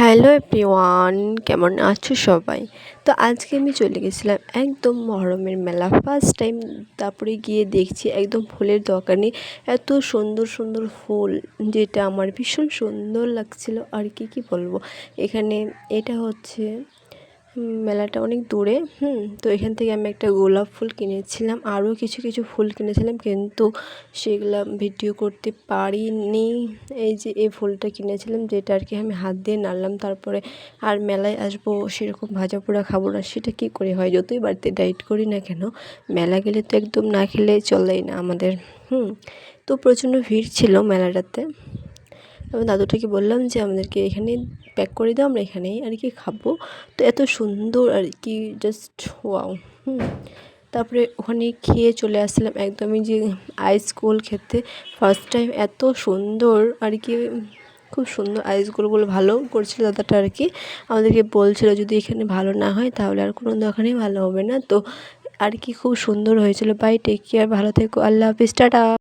Hello everyone, কেমন আছো সবাই? তো আজকে আমি চলে গেছিলাম একদম মহরমের মেলা। ফার্স্ট টাইম তারপরে গিয়ে দেখছি একদম ফুলের দোকানে এত সুন্দর সুন্দর ফুল, যেটা আমার ভীষণ সুন্দর লাগছিল। আর কি কি বলব? এখানে এটা হচ্ছে মেলাটা অনেক দূরে, হুম, তো এখান থেকে আমি একটা গোলাপ ফুল কিনেছিলাম, আরও কিছু কিছু ফুল কিনেছিলাম, কিন্তু সেগুলো ভিডিও করতে পারিনি। এই যে এই ফুলটা কিনেছিলাম, যেটা আর কি আমি হাত দিয়ে নাড়লাম, তারপরে আর মেলায় আসব, সেরকম ভাজা পোড়া খাব না, সেটা কী করে হয়? যতই বাড়িতে ডাইট করি না কেন, মেলা গেলে তো একদম না খেলে চলেই না আমাদের, হুম। তো প্রচণ্ড ভিড় ছিল মেলাটাতে। এবং দাদুটাকে বললাম যে, আমাদেরকে এখানে প্যাক করে দাও, আমরা এখানেই আর কি খাব। তো এত সুন্দর আর কি জাস্ট ওয়াও হুম। তারপরে ওখানে খেয়ে চলে আসলাম একদমই যে আইসগুল খেতে। ফার্স্ট টাইম এত সুন্দর আর কি, খুব সুন্দর আইসগুলো ভালো করছিল দাদাটা আর কি। আমাদেরকে বলছিল যদি এখানে ভালো না হয় তাহলে আর কোনো দোকানেই ভালো হবে না। তো আর কি খুব সুন্দর হয়েছিল। বাই টেক কেয়ার ভালো থেকো, আল্লাহ হাফিজ, টাটা।